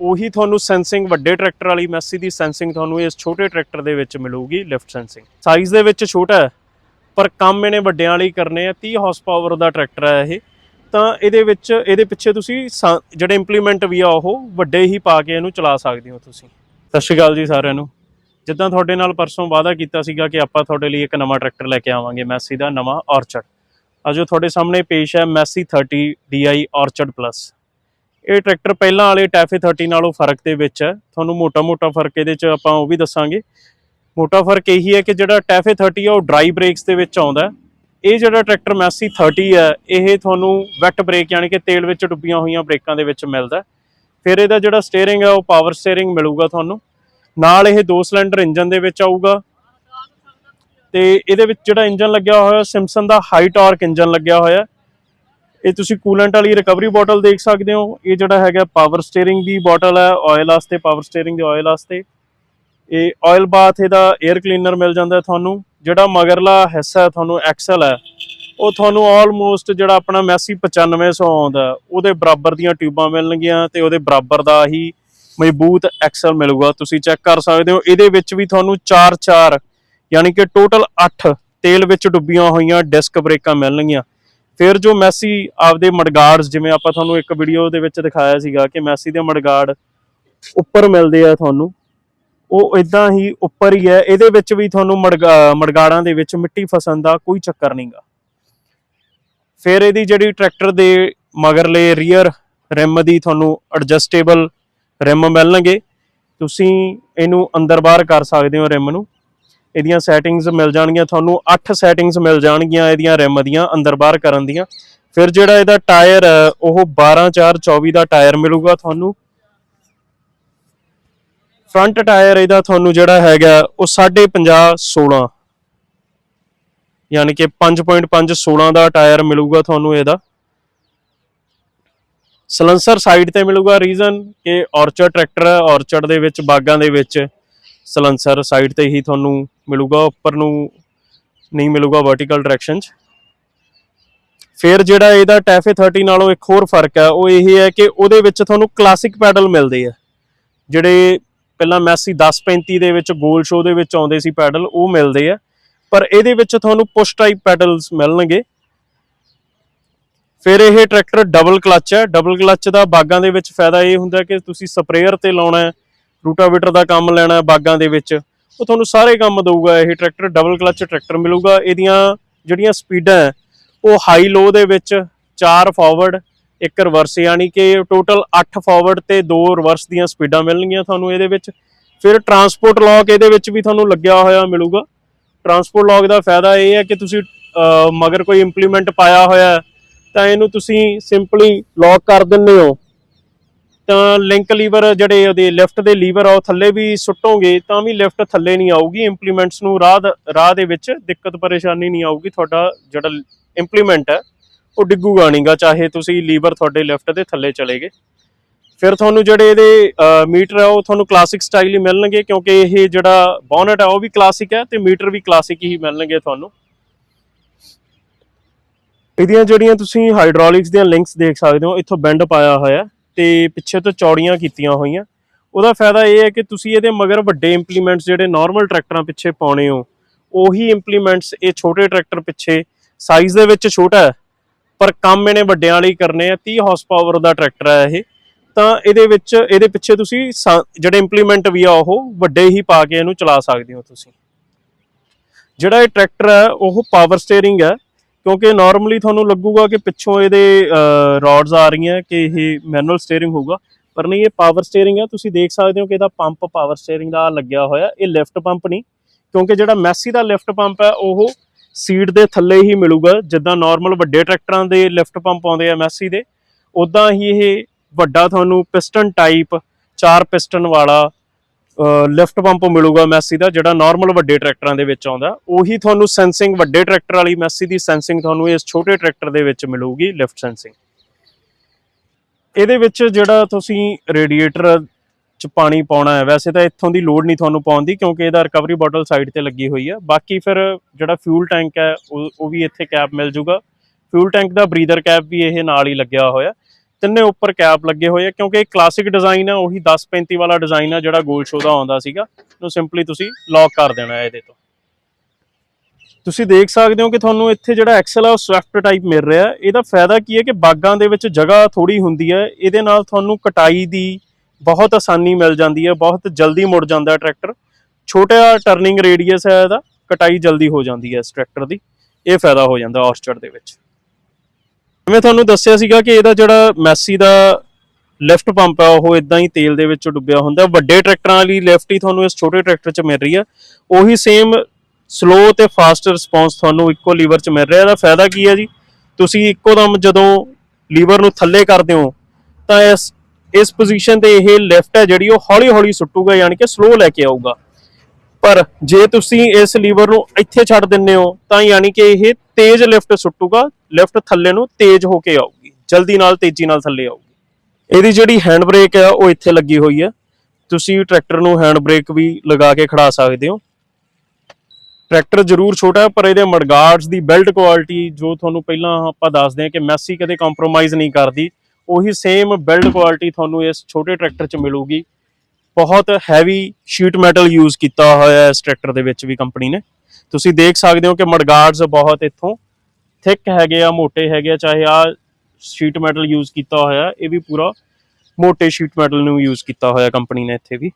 ਉਹੀ ਤੁਹਾਨੂੰ ਸੈਂਸਿੰਗ ਵੱਡੇ ਟਰੈਕਟਰ ਵਾਲੀ ਮੈਸੀ ਦੀ ਸੈਂਸਿੰਗ ਤੁਹਾਨੂੰ ਇਸ ਛੋਟੇ ਟਰੈਕਟਰ ਦੇ ਵਿੱਚ ਮਿਲੂਗੀ ਲਿਫਟ ਸੈਂਸਿੰਗ ਸਾਈਜ਼ ਦੇ ਵਿੱਚ ਛੋਟਾ ਹੈ, ਪਰ ਕੰਮ ਇਹਨੇ ਵੱਡਿਆਂ ਵਾਲੀ ਕਰਨੇ ਆ 30 ਹਾਰਸ ਪਾਵਰ ਦਾ ਟਰੈਕਟਰ ਹੈ ਇਹ। ਤਾਂ ਇਹਦੇ ਵਿੱਚ, ਇਹਦੇ ਪਿੱਛੇ ਤੁਸੀਂ ਸਾ- ਜਿਹੜੇ ਇੰਪਲੀਮੈਂਟ ਵੀ ਆ ਉਹ ਵੱਡੇ ਹੀ ਪਾ ਕੇ ਇਹਨੂੰ ਚਲਾ ਸਕਦੇ ਹੋ ਤੁਸੀਂ। ਸਤਿ ਸ਼੍ਰੀ ਅਕਾਲ ਜੀ ਸਾਰਿਆਂ ਨੂੰ। ਜਿੱਦਾਂ ਤੁਹਾਡੇ ਨਾਲ ਪਰਸੋਂ ਵਾਅਦਾ ਕੀਤਾ ਸੀਗਾ ਕਿ ਆਪਾਂ ਤੁਹਾਡੇ ਲਈ ਇੱਕ ਨਵਾਂ ਟਰੈਕਟਰ ਲੈ ਕੇ ਆਵਾਂਗੇ ਮੈਸੀ ਦਾ, ਨਵਾਂ ਔਰਚਡ ਅੱਜ ਉਹ ਤੁਹਾਡੇ ਸਾਹਮਣੇ ਪੇਸ਼ ਹੈ ਮੈਸੀ 30 DI ਔਰਚਡ ਪਲੱਸ ਇਹ ਟਰੈਕਟਰ ਪਹਿਲਾਂ ਵਾਲੇ ਟੈਫੇ 30 ਨਾਲੋਂ ਫ਼ਰਕ ਦੇ ਵਿੱਚ ਹੈ। ਤੁਹਾਨੂੰ ਮੋਟਾ-ਮੋਟਾ ਫ਼ਰਕ ਇਹਦੇ 'ਚ ਆਪਾਂ ਉਹ ਵੀ ਦੱਸਾਂਗੇ। ਮੋਟਾ ਫ਼ਰਕ ਇਹੀ ਹੈ ਕਿ ਜਿਹੜਾ ਟੈਫੇ 30 ਹੈ ਉਹ ਡਰਾਈ ਬ੍ਰੇਕਸ ਦੇ ਵਿੱਚ ਆਉਂਦਾ ਇਹ ਜਿਹੜਾ ਟਰੈਕਟਰ ਮੈਸੀ 30 ਹੈ, ਇਹ ਤੁਹਾਨੂੰ ਵੈਟ ਬ੍ਰੇਕ ਯਾਨੀ ਕਿ ਤੇਲ ਵਿੱਚ ਡੁੱਬੀਆਂ ਹੋਈਆਂ ਬ੍ਰੇਕਾਂ ਦੇ ਵਿੱਚ ਮਿਲਦਾ ਫਿਰ ਇਹਦਾ ਜਿਹੜਾ ਸਟੀਅਰਿੰਗ ਹੈ ਉਹ ਪਾਵਰ ਸਟੀਅਰਿੰਗ ਮਿਲੂਗਾ ਤੁਹਾਨੂੰ। ਨਾਲ ਇਹ ਦੋ ਸਿਲੰਡਰ ਇੰਜਨ ਦੇ ਵਿੱਚ ਆਊਗਾ। ਤੇ ਇਹਦੇ ਵਿੱਚ ਜਿਹੜਾ ਇੰਜਨ ਲੱਗਿਆ ਹੋਇਆ ਸਿਮਸਨ ਦਾ ਹਾਈ ਟਾਰਕ ਇੰਜਨ ਲੱਗਿਆ ਹੋਇਆ ਇਹ ਤੁਸੀਂ ਕੂਲੈਂਟ ਵਾਲੀ ਰਿਕਵਰੀ ਬੋਟਲ ਦੇਖ ਸਕਦੇ ਹੋ। ਇਹ ਜਿਹੜਾ ਹੈਗਾ ਪਾਵਰ ਸਟੀਅਰਿੰਗ ਦੀ ਬੋਟਲ ਹੈ ਆਇਲ ਵਾਸਤੇ, ਪਾਵਰ ਸਟੀਅਰਿੰਗ ਦੇ ਆਇਲ ਵਾਸਤੇ। ਇਹ ਆਇਲ ਬਾਥ ਇਹਦਾ 에ਅਰ ਕਲੀਨਰ ਮਿਲ ਜਾਂਦਾ ਤੁਹਾਨੂੰ। ਜਿਹੜਾ ਮਗਰਲਾ ਹਿੱਸਾ ਤੁਹਾਨੂੰ ਐਕਸਲ ਹੈ। ਉਹ ਤੁਹਾਨੂੰ ਆਲਮੋਸਟ ਜਿਹੜਾ ਆਪਣਾ ਮੈਸੀ 9500 ਆਉਂਦਾ ਉਹਦੇ ਬਰਾਬਰ ਦੀਆਂ ਟਿਊਬਾਂ ਮਿਲਣਗੀਆਂ ਤੇ ਉਹਦੇ ਬਰਾਬਰ ਦਾ ਹੀ ਮਜ਼ਬੂਤ ਐਕਸਲ ਮਿਲੂਗਾ। ਤੁਸੀਂ ਚੈੱਕ ਕਰ ਸਕਦੇ ਹੋ। ਇਹਦੇ ਵਿੱਚ ਵੀ ਤੁਹਾਨੂੰ 4-4 ਯਾਨੀ ਕਿ ਟੋਟਲ 8 ਤੇਲ ਵਿੱਚ ਡੁੱਬੀਆਂ ਹੋਈਆਂ ਡਿਸਕ ਬ੍ਰੇਕਾਂ ਮਿਲਣਗੀਆਂ। ਫਿਰ ਜੋ ਮੈਸੀ ਆਪਦੇ ਮਡਗਾਰਡਸ, ਜਿਵੇਂ ਆਪਾਂ ਤੁਹਾਨੂੰ ਇੱਕ ਵੀਡੀਓ ਦੇ ਵਿੱਚ ਦਿਖਾਇਆ ਸੀਗਾ ਕਿ ਮੈਸੀ ਦੇ ਮਡਗਾਰਡ ਉੱਪਰ ਮਿਲਦੇ ਆ ਤੁਹਾਨੂੰ, ਉਹ ਇਦਾਂ ਹੀ ਉੱਪਰ ਹੀ ਹੈ। ਇਹਦੇ ਵਿੱਚ ਵੀ ਤੁਹਾਨੂੰ ਮੜਗਾ- ਮੜਗਾੜਾਂ ਦੇ ਵਿੱਚ ਮਿੱਟੀ ਫਸਣ ਦਾ ਕੋਈ ਚੱਕਰ ਨਹੀਂਗਾ ਫਿਰ ਇਹਦੀ ਜਿਹੜੀ ਟਰੈਕਟਰ ਦੇ ਮਗਰਲੇ ਰੀਅਰ ਰਿਮ ਦੀ ਤੁਹਾਨੂੰ ਐਡਜਸਟੇਬਲ ਰਿਮ ਮਿਲਣਗੇ। ਤੁਸੀਂ ਇਹਨੂੰ ਅੰਦਰ ਬਾਹਰ ਕਰ ਸਕਦੇ ਹੋ ਰਿਮ ਨੂੰ। ਇਹਦੀਆਂ ਸੈਟਿੰਗਸ ਮਿਲ ਜਾਣਗੀਆਂ, ਤੁਹਾਨੂੰ 8 ਸੈਟਿੰਗਸ ਮਿਲ ਜਾਣਗੀਆਂ ਇਹਦੀਆਂ ਰਿਮ ਦੀਆਂ ਅੰਦਰ ਬਾਹਰ ਕਰਨ ਦੀਆਂ। ਫਿਰ ਜਿਹੜਾ ਇਹਦਾ ਟਾਇਰ ਹੈ, ਉਹ 12 4 24 ਦਾ ਟਾਇਰ ਮਿਲੂਗਾ ਤੁਹਾਨੂੰ। ਫਰੰਟ ਟਾਇਰ ਇਹਦਾ ਤੁਹਾਨੂੰ ਜਿਹੜਾ ਹੈਗਾ, ਉਹ 50 16 ਯਾਨੀ ਕਿ 5.5 16 ਦਾ ਟਾਇਰ ਮਿਲੂਗਾ ਤੁਹਾਨੂੰ ਇਹਦਾ। ਸਲੰਸਰ ਸਾਈਡ ਤੇ ਮਿਲੂਗਾ ਰੀਜ਼ਨ ਕਿ ਔਰਚਡ ਟਰੈਕਟਰ ਹੈ ਦੇ ਵਿੱਚ, ਬਾਗਾਂ ਦੇ ਵਿੱਚ ਸਲੰਸਰ ਸਾਈਡ ਤੇ ਹੀ ਤੁਹਾਨੂੰ ਮਿਲੂਗਾ ਉੱਪਰ ਨੂੰ, ਨਹੀਂ ਮਿਲੂਗਾ ਵਰਟੀਕਲ ਡਾਇਰੈਕਸ਼ਨ 'ਚ। ਫਿਰ ਜਿਹੜਾ ਇਹਦਾ ਟੈਫੇ 30 ਨਾਲੋਂ ਇੱਕ ਹੋਰ ਫ਼ਰਕ ਹੈ, ਉਹ ਇਹ ਹੈ ਕਿ ਉਹਦੇ ਵਿੱਚ ਤੁਹਾਨੂੰ ਕਲਾਸਿਕ ਪੈਡਲ ਮਿਲਦੇ ਆ। ਜਿਹੜੇ ਪਹਿਲਾਂ ਮੈਸੀ 1035 ਦੇ ਵਿੱਚ ਗੋਲ ਸ਼ੋ ਦੇ ਵਿੱਚ ਆਉਂਦੇ ਸੀ ਪੈਡਲ ਉਹ ਮਿਲਦੇ ਆ। ਪਰ ਇਹਦੇ ਵਿੱਚ ਤੁਹਾਨੂੰ ਪੁਸ਼ ਟਾਈਪ ਪੈਡਲਸ ਮਿਲਣਗੇ। ਫਿਰ ਇਹ ਟਰੈਕਟਰ ਡਬਲ ਕਲੱਚ ਹੈ। ਡਬਲ ਕਲੱਚ ਦਾ ਬਾਗਾਂ ਦੇ ਵਿੱਚ ਫਾਇਦਾ ਇਹ ਹੁੰਦਾ ਕਿ ਤੁਸੀਂ ਸਪਰੇਅਰ ਤੇ ਲਾਉਣਾ ਹੈ, ਰੂਟਾਵੇਟਰ ਦਾ ਕੰਮ ਲੈਣਾ ਹੈ ਬਾਗਾਂ ਦੇ ਵਿੱਚ। ਉਹ ਤੁਹਾਨੂੰ ਸਾਰੇ ਕੰਮ ਦਊਗਾ, ਇਹ ਟਰੈਕਟਰ ਡਬਲ ਕਲਚ ਟਰੈਕਟਰ ਮਿਲੂਗਾ। ਇਹਦੀਆਂ ਜਿਹੜੀਆਂ ਸਪੀਡਾਂ ਹੈ, ਉਹ ਹਾਈ ਲੋ ਦੇ ਵਿੱਚ 4 ਫਾਰਵਰਡ ਇੱਕ ਰਿਵਰਸ ਯਾਨੀ ਕਿ ਟੋਟਲ 8 ਫਾਰਵਰਡ ਤੇ 2 ਰਿਵਰਸ ਦੀਆਂ ਸਪੀਡਾਂ ਮਿਲਣਗੀਆਂ ਤੁਹਾਨੂੰ ਇਹਦੇ ਵਿੱਚ। ਫਿਰ ਟਰਾਂਸਪੋਰਟ ਲੌਕ ਇਹਦੇ ਵਿੱਚ ਵੀ ਤੁਹਾਨੂੰ ਲੱਗਿਆ ਹੋਇਆ ਮਿਲੂਗਾ। ਟਰਾਂਸਪੋਰਟ ਲੌਕ ਦਾ ਫਾਇਦਾ ਇਹ ਹੈ ਕਿ ਤੁਸੀਂ ਮਗਰ ਕੋਈ ਇੰਪਲੀਮੈਂਟ ਪਾਇਆ ਹੋਇਆ ਤਾਂ ਇਹਨੂੰ ਤੁਸੀਂ ਸਿੰਪਲੀ ਲੌਕ ਕਰ ਦਿੰਦੇ ਹੋ। ਤਾਂ ਲਿੰਕ ਲੀਵਰ ਜਿਹੜੇ ਉਹਦੇ ਲੈਫਟ ਦੇ ਲੀਵਰ ਆ, ਉਹ ਥੱਲੇ ਵੀ ਸੁੱਟੋਗੇ, ਤਾਂ ਵੀ ਲਿਫਟ ਥੱਲੇ ਨਹੀਂ ਆਊਗੀ। ਇੰਪਲੀਮੈਂਟਸ ਨੂੰ ਰਾਹ ਦ- ਰਾਹ ਦੇ ਵਿੱਚ ਦਿੱਕਤ ਪਰੇਸ਼ਾਨੀ ਨਹੀਂ ਆਊਗੀ। ਤੁਹਾਡਾ ਜਿਹੜਾ ਇੰਪਲੀਮੈਂਟ ਹੈ ਉਹ ਡਿੱਗੂਗਾ ਨਹੀਂਗਾ, ਚਾਹੇ ਤੁਸੀਂ ਲੀਵਰ ਤੁਹਾਡੇ ਲੈਫਟ ਦੇ ਥੱਲੇ ਚਲੇ ਗਏ। ਫਿਰ ਤੁਹਾਨੂੰ ਜਿਹੜੇ ਇਹਦੇ ਮੀਟਰ ਆ, ਉਹ ਤੁਹਾਨੂੰ ਕਲਾਸਿਕ ਸਟਾਈਲ ਹੀ ਮਿਲਣਗੇ, ਕਿਉਂਕਿ ਇਹ ਜਿਹੜਾ ਬੋਨਟ ਆ, ਉਹ ਵੀ ਕਲਾਸਿਕ ਹੈ ਤੇ ਮੀਟਰ ਵੀ ਕਲਾਸਿਕ ਹੀ ਮਿਲਣਗੇ ਤੁਹਾਨੂੰ। ਇਹਦੀਆਂ ਜਿਹੜੀਆਂ ਤੁਸੀਂ ਹਾਈਡ੍ਰੋਲਿਕਸ ਦੀਆਂ ਲਿੰਕਸ ਦੇਖ ਸਕਦੇ ਹੋ, ਇੱਥੋਂ ਬੈਂਡ ਪਾਇਆ ਹੋਇਆ। ਤੇ ਪਿੱਛੇ ਤੋਂ ਚੌੜੀਆਂ ਕੀਤੀਆਂ ਹੋਈਆਂ। ਉਹਦਾ ਫਾਇਦਾ ਇਹ ਹੈ ਕਿ ਤੁਸੀਂ ਇਹਦੇ ਮਗਰ ਵੱਡੇ ਇੰਪਲੀਮੈਂਟਸ ਜਿਹੜੇ ਨਾਰਮਲ ਟਰੈਕਟਰਾਂ ਪਿੱਛੇ ਪਾਉਣੇ ਹੋ, ਉਹੀ ਇੰਪਲੀਮੈਂਟਸ ਇਹ ਛੋਟੇ ਟਰੈਕਟਰ ਪਿੱਛੇ ਸਾਈਜ਼ ਦੇ ਵਿੱਚ ਛੋਟਾ ਹੈ, ਪਰ ਕੰਮ ਇਹਨੇ ਵੱਡਿਆਂ ਲਈ ਕਰਨੇ ਆ 30 ਹਾਰਸ ਪਾਵਰ ਦਾ ਟਰੈਕਟਰ ਹੈ ਇਹ। ਤਾਂ ਇਹਦੇ ਵਿੱਚ, ਇਹਦੇ ਪਿੱਛੇ ਤੁਸੀਂ ਸਾ- ਜਿਹੜੇ ਇੰਪਲੀਮੈਂਟ ਵੀ ਆ ਉਹ ਵੱਡੇ ਹੀ ਪਾ ਕੇ ਇਹਨੂੰ ਚਲਾ ਸਕਦੇ ਹੋ ਤੁਸੀਂ। ਜਿਹੜਾ ਇਹ ਟਰੈਕਟਰ ਹੈ, ਉਹ ਪਾਵਰ ਸਟੀਅਰਿੰਗ ਹੈ। ਕਿਉਂਕਿ ਨਾਰਮਲੀ ਤੁਹਾਨੂੰ ਲੱਗੂਗਾ ਕਿ ਪਿੱਛੋਂ ਇਹਦੇ ਰੋਡਸ ਆ ਰਹੀਆਂ ਕਿ ਇਹ ਮੈਨੂਅਲ ਸਟੀਅਰਿੰਗ ਹੋਊਗਾ। ਪਰ ਨਹੀਂ, ਇਹ ਪਾਵਰ ਸਟੀਅਰਿੰਗ ਹੈ ਤੁਸੀਂ ਦੇਖ ਸਕਦੇ ਹੋ ਕਿ ਇਹਦਾ ਪੰਪ ਪਾਵਰ ਸਟੀਅਰਿੰਗ ਦਾ ਲੱਗਿਆ ਹੋਇਆ। ਇਹ ਲੈਫਟ ਪੰਪ ਨਹੀਂ, ਕਿਉਂਕਿ ਜਿਹੜਾ ਮੈਸੀ ਦਾ ਲਿਫਟ ਪੰਪ ਹੈ ਉਹ ਸੀਟ ਦੇ ਥੱਲੇ ਹੀ ਮਿਲੂਗਾ। ਜਿੱਦਾਂ ਨਾਰਮਲ ਵੱਡੇ ਟਰੈਕਟਰਾਂ ਦੇ ਲਿਫਟ ਪੰਪ ਆਉਂਦੇ ਆ ਮੈਸੀ ਦੇ ਉਦਾਂ ਹੀ ਇਹ ਵੱਡਾ ਤੁਹਾਨੂੰ ਪਿਸਟਨ ਟਾਈਪ ਚਾਰ ਪਿਸਟਨ ਵਾਲਾ ਲਿਫਟ ਪੰਪ ਮਿਲੂਗਾ ਮੈਸੀ ਦਾ, ਜਿਹੜਾ ਨਾਰਮਲ ਵੱਡੇ ਟਰੈਕਟਰਾਂ ਦੇ ਵਿੱਚ ਆਉਂਦਾ। ਉਹੀ ਤੁਹਾਨੂੰ ਸੈਂਸਿੰਗ ਵੱਡੇ ਟਰੈਕਟਰ ਵਾਲੀ ਮੈਸੀ ਦੀ ਸੈਂਸਿੰਗ ਤੁਹਾਨੂੰ ਇਸ ਛੋਟੇ ਟਰੈਕਟਰ ਦੇ ਵਿੱਚ ਮਿਲੂਗੀ ਲਿਫਟ ਸੈਂਸਿੰਗ ਇਹਦੇ ਵਿੱਚ ਜਿਹੜਾ ਤੁਸੀਂ ਰੇਡੀਏਟਰ ਚ ਪਾਣੀ ਪਾਉਣਾ ਹੈ, ਵੈਸੇ ਤਾਂ ਇੱਥੋਂ ਦੀ ਲੋਡ ਨਹੀਂ ਤੁਹਾਨੂੰ ਪਾਉਣ ਦੀ, ਕਿਉਂਕਿ ਇਹਦਾ ਰਿਕਵਰੀ ਬੋਟਲ ਸਾਈਡ ਤੇ ਲੱਗੀ ਹੋਈ ਹੈ ਬਾਕੀ ਫਿਰ ਜਿਹੜਾ ਫਿਊਲ ਟੈਂਕ ਹੈ, ਉਹ ਉਹ ਵੀ ਇੱਥੇ ਕੈਪ ਮਿਲ ਜੂਗਾ। ਫਿਊਲ ਟੈਂਕ ਦਾ ਬਰੀਦਰ ਕੈਪ ਵੀ ਇਹ ਨਾਲ ਹੀ ਲੱਗਿਆ ਹੋਇਆ। ਤਿੰਨੇ ਉੱਪਰ ਕੈਪ ਲੱਗੇ ਹੋਏ ਆ, ਕਿਉਂਕਿ ਇਹ ਕਲਾਸਿਕ ਡਿਜ਼ਾਈਨ ਆ, ਉਹੀ 1035 ਵਾਲਾ ਡਿਜ਼ਾਈਨ ਆ ਜਿਹੜਾ ਗੋਲ ਸ਼ੋ ਦਾ ਆਉਂਦਾ ਸੀਗਾ। ਨੂੰ ਸਿੰਪਲੀ ਤੁਸੀਂ ਲੌਕ ਕਰ ਦੇਣਾ ਹੈ ਇਹਦੇ ਤੋਂ। ਤੁਸੀਂ ਦੇਖ ਸਕਦੇ ਹੋ ਕਿ ਤੁਹਾਨੂੰ ਇੱਥੇ ਜਿਹੜਾ ਐਕਸਲ ਆ, ਉਹ ਸਵਿਫਟ ਟਾਈਪ ਮਿਲ ਰਿਹਾ ਇਹਦਾ ਫਾਇਦਾ ਕੀ ਹੈ ਕਿ ਬਾਗਾਂ ਦੇ ਵਿੱਚ ਜਗ੍ਹਾ ਥੋੜੀ ਹੁੰਦੀ ਹੈ। ਇਹਦੇ ਨਾਲ ਤੁਹਾਨੂੰ ਕਟਾਈ ਦੀ ਬਹੁਤ ਆਸਾਨੀ ਮਿਲ ਜਾਂਦੀ ਹੈ, ਬਹੁਤ ਜਲਦੀ ਮੁੜ ਜਾਂਦਾ ਟਰੈਕਟਰ ਛੋਟਾ ਟਰਨਿੰਗ ਰੇਡੀਅਸ ਹੈ ਇਹਦਾ, ਕਟਾਈ ਜਲਦੀ ਹੋ ਜਾਂਦੀ ਹੈ ਇਸ ਟਰੈਕਟਰ ਦੀ। ਇਹ ਫਾਇਦਾ ਹੋ ਜਾਂਦਾ ਔਰਚਰਡ ਦੇ ਵਿੱਚ। ਜਿਵੇਂ ਤੁਹਾਨੂੰ ਦੱਸਿਆ ਸੀਗਾ ਕਿ ਇਹਦਾ ਜਿਹੜਾ ਮੈਸੀ ਦਾ ਲੈਫਟ ਪੰਪ ਆ, ਉਹ ਇਦਾਂ ਹੀ ਤੇਲ ਦੇ ਵਿੱਚ ਡੁੱਬਿਆ ਹੁੰਦਾ। ਵੱਡੇ ਟਰੈਕਟਰਾਂ ਵਾਲੀ ਲੈਫਟ ਹੀ ਤੁਹਾਨੂੰ ਇਸ ਛੋਟੇ ਟਰੈਕਟਰ 'ਚ ਮਿਲ ਰਹੀ ਹੈ ਉਹੀ ਸੇਮ ਸਲੋ ਤੇ ਫਾਸਟ ਰਿਸਪੌਂਸ ਤੁਹਾਨੂੰ ਇੱਕੋ ਲੀਵਰ 'ਚ ਮਿਲ ਰਿਹਾ। ਇਹਦਾ ਫਾਇਦਾ ਕੀ ਹੈ ਜੀ? ਤੁਸੀਂ ਇੱਕੋ ਦਮ ਜਦੋਂ ਲੀਵਰ ਨੂੰ ਥੱਲੇ ਕਰਦੇ ਹੋ, ਤਾਂ ਇਸ ਇਸ ਪੋਜੀਸ਼ਨ ਤੇ ਇਹ ਲੈਫਟ ਹੈ ਜਿਹੜੀ ਉਹ ਹੌਲੀ ਹੌਲੀ ਸੁੱਟੂਗਾ, ਯਾਨੀ ਕਿ ਸਲੋ ਲੈ ਕੇ ਆਊਗਾ। ਪਰ ਜੇ ਤੁਸੀਂ ਇਸ ਲੀਵਰ ਨੂੰ ਇੱਥੇ ਛੱਡ ਦਿੰਦੇ ਹੋ, ਤਾਂ ਯਾਨੀ ਕਿ ਇਹ ਤੇਜ਼ ਲਿਫਟ ਸੁੱਟੂਗਾ ਲੈਫਟ ਥੱਲੇ ਨੂੰ ਤੇਜ਼ ਹੋ ਕੇ ਆਊਗੀ, ਜਲਦੀ ਨਾਲ ਤੇਜ਼ੀ ਨਾਲ ਥੱਲੇ ਆਊਗੀ। ਇਹਦੀ ਜਿਹੜੀ ਹੈਂਡ ਬ੍ਰੇਕ ਹੈ ਉਹ ਇੱਥੇ ਲੱਗੀ ਹੋਈ ਹੈ ਤੁਸੀਂ ਟਰੈਕਟਰ ਨੂੰ ਹੈਂਡ ਬ੍ਰੇਕ ਵੀ ਲਗਾ ਕੇ ਖੜਾ ਸਕਦੇ ਹੋ। ਟਰੈਕਟਰ ਜ਼ਰੂਰ ਛੋਟਾ ਹੈ, ਪਰ ਇਹਦੇ ਮਡਗਾਰਡਸ ਦੀ ਬਿਲਡ ਕੁਆਲਿਟੀ ਜੋ ਤੁਹਾਨੂੰ ਪਹਿਲਾਂ ਆਪਾਂ ਦੱਸਦੇ ਹਾਂ ਕਿ ਮੈਸੀ ਕਦੇ ਕੰਪਰੋਮਾਈਜ਼ ਨਹੀਂ ਕਰਦੀ, ਉਹੀ ਸੇਮ ਬਿਲਡ ਕੁਆਲਿਟੀ ਤੁਹਾਨੂੰ ਇਸ ਛੋਟੇ ਟਰੈਕਟਰ 'ਚ ਮਿਲੂਗੀ। ਬਹੁਤ ਹੈਵੀ ਸ਼ੀਟ ਮੈਟਲ ਯੂਜ਼ ਕੀਤਾ ਹੋਇਆ ਹੈ ਇਸ ਟਰੈਕਟਰ ਦੇ ਵਿੱਚ ਵੀ ਕੰਪਨੀ ਨੇ। ਤੁਸੀਂ ਦੇਖ ਸਕਦੇ ਹੋ ਕਿ ਮਡਗਾਰਡਸ ਬਹੁਤ ਇੱਥੋਂ ਥਿਕ ਹੈਗੇ ਆ, ਮੋਟੇ ਹੈਗੇ ਆ, ਚਾਹੇ ਆ ਸ਼ੀਟ ਮੈਟਲ ਯੂਜ਼ ਕੀਤਾ ਹੋਇਆ, ਇਹ ਵੀ ਪੂਰਾ ਮੋਟੇ ਸ਼ੀਟ ਮੈਟਲ ਨੂੰ ਯੂਜ਼ ਕੀਤਾ ਹੋਇਆ ਕੰਪਨੀ ਨੇ ਇੱਥੇ ਵੀ।